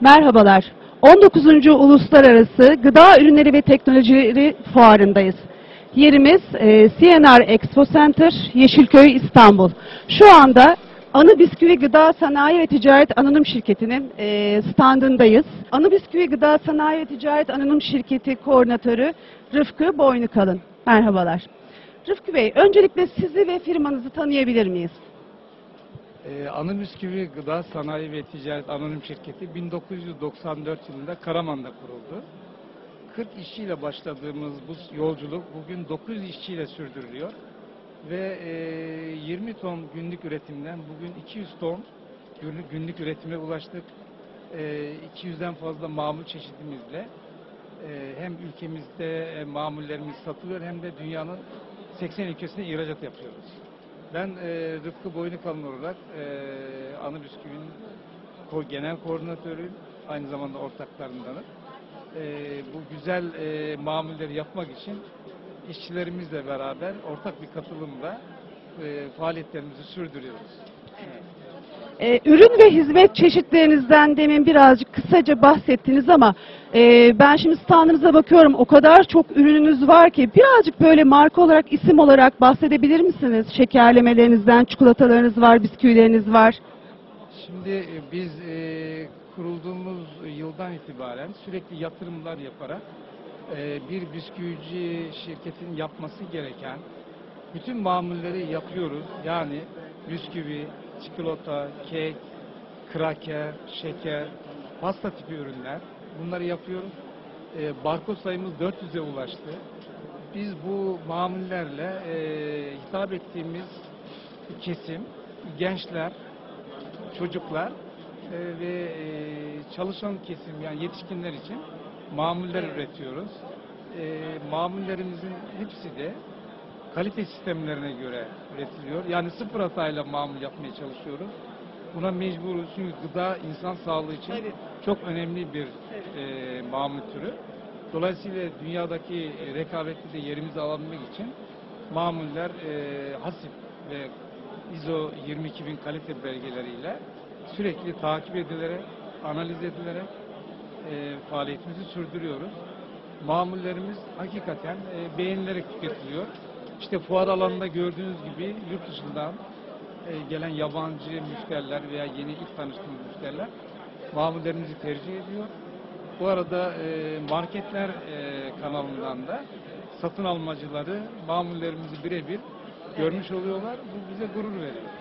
Merhabalar. 19. Uluslararası Gıda Ürünleri ve Teknolojileri Fuarı'ndayız. Yerimiz e, CNR Expo Center, Yeşilköy, İstanbul. Şu anda Anı Bisküvi Gıda Sanayi ve Ticaret Anonim Şirketi'nin e, standındayız. Anı Bisküvi Gıda Sanayi ve Ticaret Anonim Şirketi koordinatörü Rıfkı Boynukalın. Merhabalar. Rıfkı Bey, öncelikle sizi ve firmanızı tanıyabilir miyiz? Ee, Anı Bisküvi Gıda Sanayi ve Ticaret Anonim Şirketi 1994 yılında Karaman'da kuruldu. 40 işçiyle başladığımız bu yolculuk bugün 900 işçiyle sürdürülüyor. Ve e, 20 ton günlük üretimden bugün 200 ton günlük, üretime ulaştık. E, 200'den fazla mamul çeşidimizle e, hem ülkemizde e, mamullerimiz satılıyor hem de dünyanın 80 ülkesine ihracat yapıyoruz. Ben e, Rıfkı Boynukalın olarak e, Anı Bisküvi'nin ko- genel koordinatörüyüm. Aynı zamanda ortaklarındanım. E, bu güzel e, mamulleri yapmak için işçilerimizle beraber ortak bir katılımla e, faaliyetlerimizi sürdürüyoruz. Ee, ürün ve hizmet çeşitlerinizden demin birazcık kısaca bahsettiniz ama e, ben şimdi standınıza bakıyorum o kadar çok ürününüz var ki birazcık böyle marka olarak isim olarak bahsedebilir misiniz? Şekerlemelerinizden çikolatalarınız var, bisküvileriniz var. Şimdi e, biz e, kurulduğumuz yıldan itibaren sürekli yatırımlar yaparak e, bir bisküvici şirketin yapması gereken bütün mamulleri yapıyoruz. Yani bisküvi, çikolata, kek, kraker, şeker, pasta tipi ürünler bunları yapıyoruz. E, barkod sayımız 400'e ulaştı. Biz bu mamullerle e, hitap ettiğimiz kesim, gençler, çocuklar e, ve e, çalışan kesim yani yetişkinler için mamuller üretiyoruz. E, mamullerimizin hepsi de kalite sistemlerine göre üretiliyor. Yani sıfır hatayla mamul yapmaya çalışıyoruz. Buna mecburuz çünkü gıda insan sağlığı için Evet. çok önemli bir e, mamul türü. Dolayısıyla dünyadaki e, rekabette de yerimizi alabilmek için mamuller e, hasip ve ISO 22000 kalite belgeleriyle sürekli takip edilerek, analiz edilerek e, faaliyetimizi sürdürüyoruz. Mamullerimiz hakikaten e, beğenilerek tüketiliyor. İşte fuar alanında gördüğünüz gibi yurt dışından e, gelen yabancı müşteriler veya yeni ilk tanıştığımız müşteriler mamullerimizi tercih ediyor. Bu arada e, marketler e, kanalından da satın almacıları mamullerimizi birebir görmüş oluyorlar. Bu bize gurur veriyor.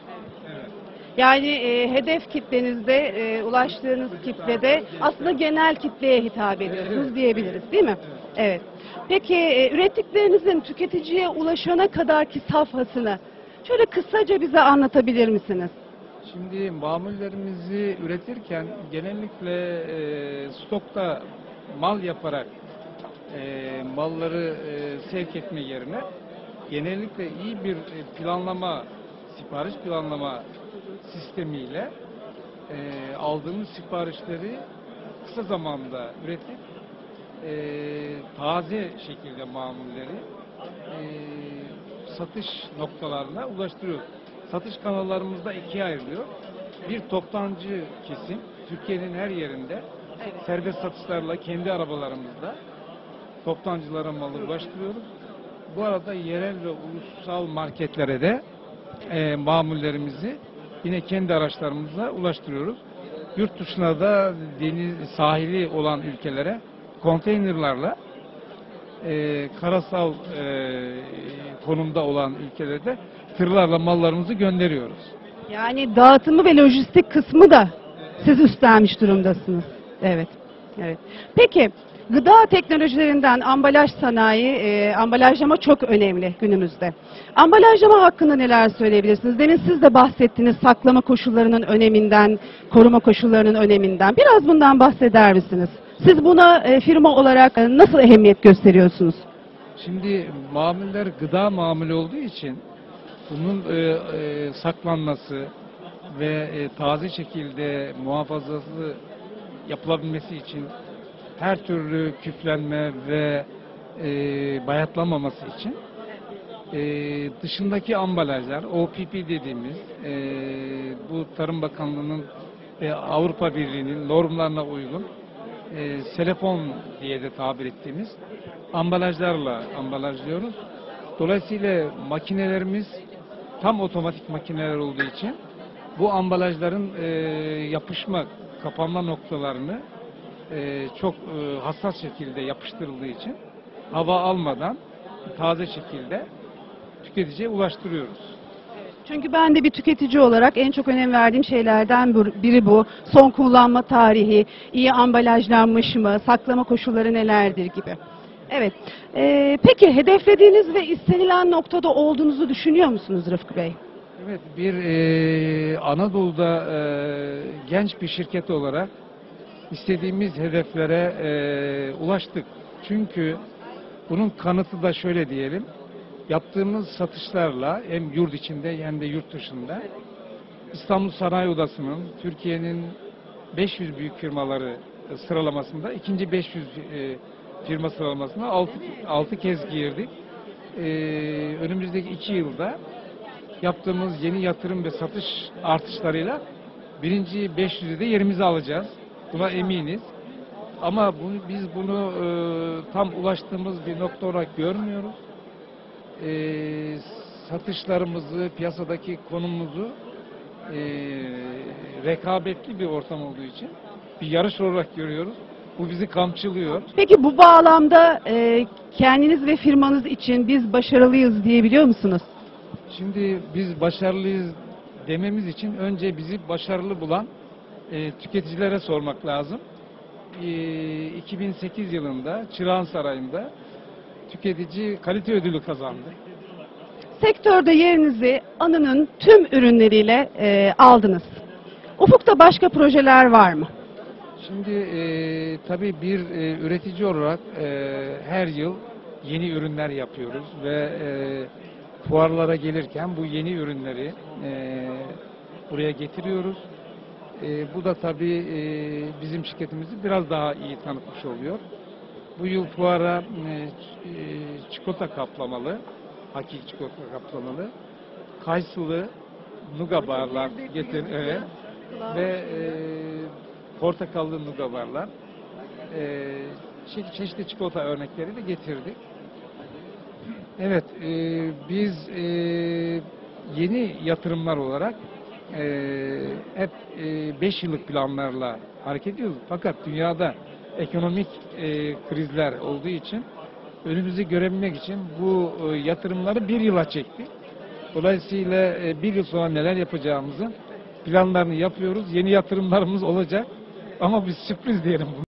Yani e, hedef kitlenizde, e, ulaştığınız kitlede aslında genel kitleye hitap ediyorsunuz diyebiliriz değil mi? Evet. Peki e, ürettiklerinizin tüketiciye ulaşana kadarki safhasını şöyle kısaca bize anlatabilir misiniz? Şimdi mamullerimizi üretirken genellikle e, stokta mal yaparak e, malları e, sevk etme yerine genellikle iyi bir e, planlama, sipariş planlama sistemiyle e, aldığımız siparişleri kısa zamanda üretip e, taze şekilde mamulleri e, satış noktalarına ulaştırıyoruz. Satış kanallarımızda ikiye ayrılıyor. Bir toptancı kesim, Türkiye'nin her yerinde serbest satışlarla kendi arabalarımızda toptancılara malı ulaştırıyoruz. Bu arada yerel ve ulusal marketlere de e, mamullerimizi yine kendi araçlarımızla ulaştırıyoruz. Yurt dışına da deniz sahili olan ülkelere konteynerlarla e, karasal e, konumda olan ülkelerde tırlarla mallarımızı gönderiyoruz. Yani dağıtımı ve lojistik kısmı da siz üstlenmiş durumdasınız. Evet. Evet. Peki gıda teknolojilerinden ambalaj sanayi, e, ambalajlama çok önemli günümüzde. Ambalajlama hakkında neler söyleyebilirsiniz? Demin siz de bahsettiniz saklama koşullarının öneminden, koruma koşullarının öneminden. Biraz bundan bahseder misiniz? Siz buna e, firma olarak e, nasıl ehemmiyet gösteriyorsunuz? Şimdi mamuller gıda mamulü olduğu için bunun e, e, saklanması ve e, taze şekilde muhafazası yapılabilmesi için her türlü küflenme ve e, bayatlanmaması için e, dışındaki ambalajlar, OPP dediğimiz e, bu Tarım Bakanlığı'nın e, Avrupa Birliği'nin normlarına uygun e, selefon diye de tabir ettiğimiz ambalajlarla ambalajlıyoruz. Dolayısıyla makinelerimiz tam otomatik makineler olduğu için bu ambalajların e, yapışma, kapanma noktalarını e, çok e, hassas şekilde yapıştırıldığı için hava almadan taze şekilde tüketiciye ulaştırıyoruz. Çünkü ben de bir tüketici olarak en çok önem verdiğim şeylerden bir- biri bu. Son kullanma tarihi, iyi ambalajlanmış mı, saklama koşulları nelerdir gibi. Evet. Ee, peki hedeflediğiniz ve istenilen noktada olduğunuzu düşünüyor musunuz Rıfkı Bey? Evet, bir e, Anadolu'da e, genç bir şirket olarak istediğimiz hedeflere e, ulaştık. Çünkü bunun kanıtı da şöyle diyelim, yaptığımız satışlarla hem yurt içinde hem de yurt dışında İstanbul Sanayi Odası'nın Türkiye'nin 500 büyük firmaları sıralamasında ikinci 500 e, firma sıralamasına 6, 6 kez girdik. E, önümüzdeki 2 yılda yaptığımız yeni yatırım ve satış artışlarıyla birinci 500'ü de yerimize alacağız. Buna eminiz. Ama bunu, biz bunu e, tam ulaştığımız bir nokta olarak görmüyoruz. E, satışlarımızı, piyasadaki konumumuzu e, rekabetli bir ortam olduğu için bir yarış olarak görüyoruz. Bu bizi kamçılıyor. Peki bu bağlamda e, kendiniz ve firmanız için biz başarılıyız diyebiliyor musunuz? Şimdi biz başarılıyız dememiz için önce bizi başarılı bulan e, tüketicilere sormak lazım. E, 2008 yılında Çırağan Sarayı'nda tüketici kalite ödülü kazandı. Sektörde yerinizi Anı'nın tüm ürünleriyle e, aldınız. Ufukta başka projeler var mı? Şimdi e, tabii bir e, üretici olarak e, her yıl yeni ürünler yapıyoruz ve e, fuarlara gelirken bu yeni ürünleri e, buraya getiriyoruz. E, bu da tabii e, bizim şirketimizi biraz daha iyi tanıtmış oluyor. Bu yıl fuara e, e, çikolata kaplamalı, hakiki çikolata kaplamalı, kayısılı nuga barlar getir, evet. ve e, portakallı nuga barlar, e, çe- çeşitli çikolata örnekleri de getirdik. Evet, e, biz e, yeni yatırımlar olarak e, hep 5 yıllık planlarla hareket ediyoruz. Fakat dünyada ekonomik e, krizler olduğu için önümüzü görebilmek için bu e, yatırımları bir yıla çektik. Dolayısıyla e, bir yıl sonra neler yapacağımızı planlarını yapıyoruz. Yeni yatırımlarımız olacak. Ama biz sürpriz diyelim bunu.